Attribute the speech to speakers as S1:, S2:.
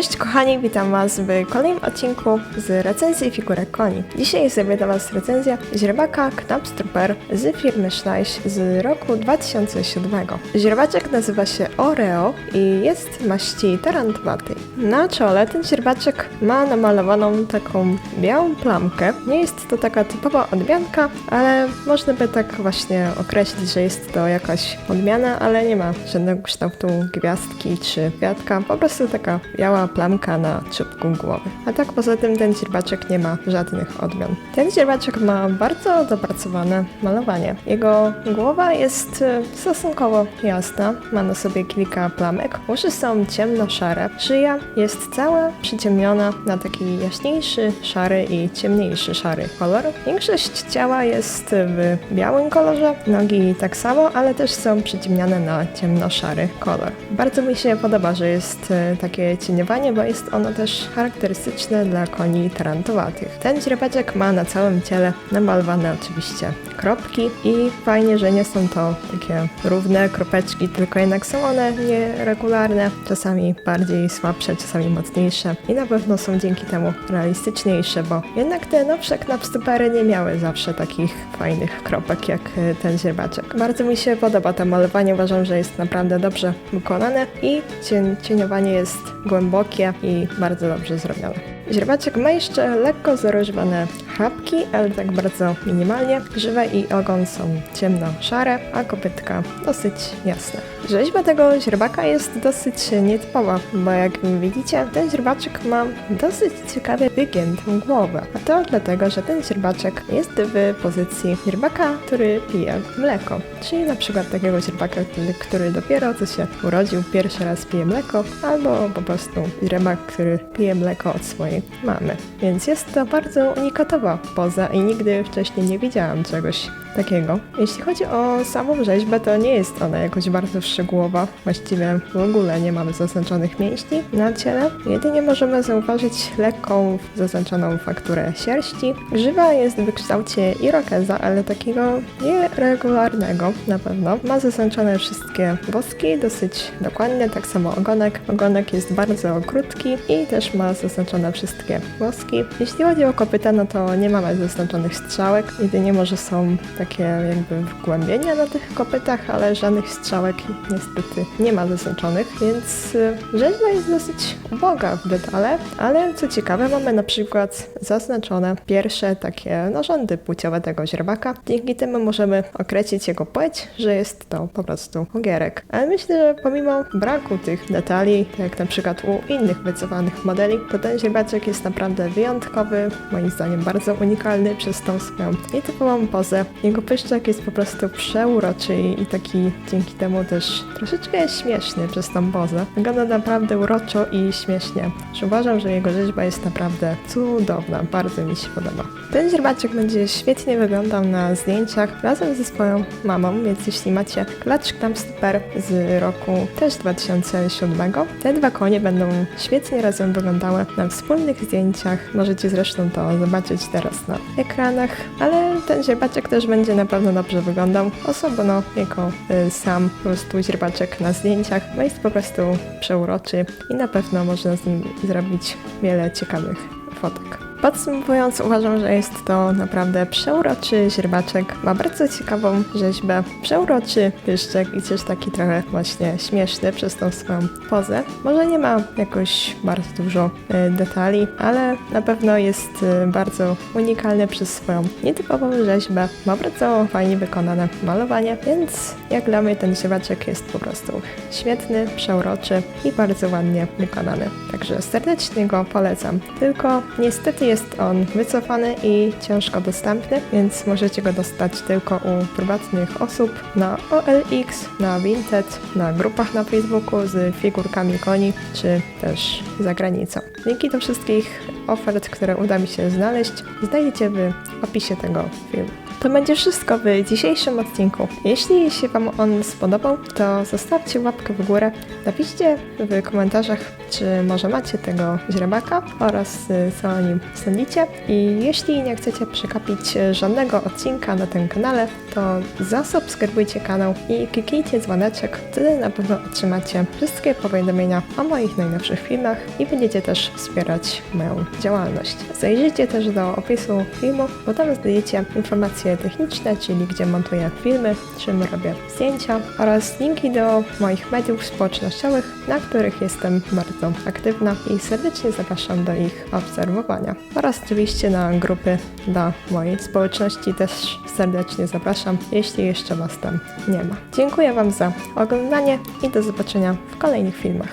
S1: Cześć kochani, witam Was w kolejnym odcinku z recenzji figurek koni. Dzisiaj zrobię dla Was recenzję źrebaka Knapstrupper z firmy Schleich z roku 2007. Źrebaczek nazywa się Oreo i jest maści tarantowatej. Na czole ten źrebaczek ma namalowaną taką białą plamkę. Nie jest to taka typowa odmianka, ale można by tak właśnie określić, że jest to jakaś odmiana, ale nie ma żadnego kształtu gwiazdki czy kwiatka, po prostu taka biała plamka na czubku głowy. A tak poza tym ten źrebaczek nie ma żadnych odmian. Ten źrebaczek ma bardzo dopracowane malowanie. Jego głowa jest e, stosunkowo jasna, ma na sobie kilka plamek, uszy są ciemno-szare, szyja jest cała przyciemniona na taki jaśniejszy, szary i ciemniejszy szary kolor. Większość ciała jest w białym kolorze, nogi tak samo, ale też są przyciemniane na ciemno-szary kolor. Bardzo mi się podoba, że jest e, takie cieniowanie, bo jest ono też charakterystyczne dla koni tarantowatych. Ten źrebaczek ma na całym ciele namalowane oczywiście kropki i fajnie, że nie są to takie równe kropeczki, tylko jednak są one nieregularne, czasami bardziej słabsze, czasami mocniejsze i na pewno są dzięki temu realistyczniejsze, bo jednak te nowsze knapstupery nie miały zawsze takich fajnych kropek jak e, ten źrebaczek. Bardzo mi się podoba to malowanie, uważam, że jest naprawdę dobrze wykonane i cien cieniowanie jest głębokie i bardzo dobrze zrobione. Źrebaczek ma jeszcze lekko zarożowane chrapki, ale tak bardzo minimalnie. Grzywa i ogon są ciemno-szare, a kopytka dosyć jasne. Rzeźba tego źrebaka jest dosyć nietypowa, bo jak widzicie, ten źrebaczek ma dosyć ciekawie wygiętą głowę. A to dlatego, że ten źrebaczek jest w pozycji źrebaka, który pije mleko. Czyli na przykład takiego źrebaka, który- który dopiero co się urodził, pierwszy raz pije mleko, albo po prostu źrebak, który pije mleko od swojej mamy. Więc jest to bardzo unikatowa poza i nigdy wcześniej nie widziałam czegoś takiego. Jeśli chodzi o samą rzeźbę, to nie jest ona jakoś bardzo szczegółowa. Właściwie w ogóle nie mamy zaznaczonych mięśni na ciele. Jedynie możemy zauważyć lekką zaznaczoną fakturę sierści. Grzywa jest w kształcie irokeza, ale takiego nieregularnego na pewno. Ma zaznaczone wszystkie woski dosyć dokładnie, tak samo ogonek. Ogonek jest bardzo krótki i też ma zaznaczone wszystkie woski. Jeśli chodzi o kopyta, no to nie mamy zaznaczonych strzałek, jedynie może są takie jakby wgłębienia na tych kopytach, ale żadnych strzałek niestety nie ma zaznaczonych, więc y, rzeźba jest dosyć uboga w detale, ale co ciekawe mamy na przykład zaznaczone pierwsze takie narządy płciowe tego źrebaka. Dzięki temu możemy określić jego płeć, że jest to po prostu ogierek. Ale myślę, że pomimo braku tych detali, tak jak na przykład u innych wycofanych modeli, to ten źrebaczek jest naprawdę wyjątkowy, moim zdaniem bardzo unikalny przez tą swoją nietypową pozę. Jego pyszczek jest po prostu przeuroczy i taki dzięki temu też troszeczkę śmieszny przez tą pozę. Wygląda naprawdę uroczo i śmiesznie. Uważam, że jego rzeźba jest naprawdę cudowna, bardzo mi się podoba. Ten źrebaczek będzie świetnie wyglądał na zdjęciach razem ze swoją mamą, więc jeśli macie klacz Knapstper z roku też 2007, te dwa konie będą świetnie razem wyglądały na wspólnych zdjęciach. Możecie zresztą to zobaczyć teraz na ekranach, ale ten źrebaczek też będzie na pewno dobrze wyglądał osobno jako y, sam po prostu źrebaczek na zdjęciach, bo jest po prostu przeuroczy i na pewno można z nim zrobić wiele ciekawych fotek. Podsumowując, uważam, że jest to naprawdę przeuroczy źrebaczek. Ma bardzo ciekawą rzeźbę, przeuroczy pyszczek i też taki trochę właśnie śmieszny przez tą swoją pozę. Może nie ma jakoś bardzo dużo e, detali, ale na pewno jest e, bardzo unikalny przez swoją nietypową rzeźbę. Ma bardzo fajnie wykonane malowanie, więc jak dla mnie ten źrebaczek jest po prostu świetny, przeuroczy i bardzo ładnie wykonany. Także serdecznie go polecam. Tylko niestety jest on wycofany i ciężko dostępny, więc możecie go dostać tylko u prywatnych osób na OLX, na Vinted, na grupach na Facebooku z figurkami koni, czy też za granicą. Linki do wszystkich ofert, które uda mi się znaleźć, znajdziecie w opisie tego filmu. To będzie wszystko w dzisiejszym odcinku. Jeśli się Wam on spodobał, to zostawcie łapkę w górę, napiszcie w komentarzach, czy może macie tego źrebaka oraz y, co o nim sądzicie. I jeśli nie chcecie przekapić żadnego odcinka na tym kanale, to zasubskrybujcie kanał i kliknijcie dzwoneczek, wtedy na pewno otrzymacie wszystkie powiadomienia o moich najnowszych filmach i będziecie też wspierać moją działalność. Zajrzyjcie też do opisu filmu, bo tam znajdziecie informacje techniczne, czyli gdzie montuję filmy, czym robię zdjęcia oraz linki do moich mediów społecznościowych, na których jestem bardzo aktywna i serdecznie zapraszam do ich obserwowania. Oraz oczywiście na grupy dla mojej społeczności też serdecznie zapraszam, jeśli jeszcze Was tam nie ma. Dziękuję Wam za oglądanie i do zobaczenia w kolejnych filmach.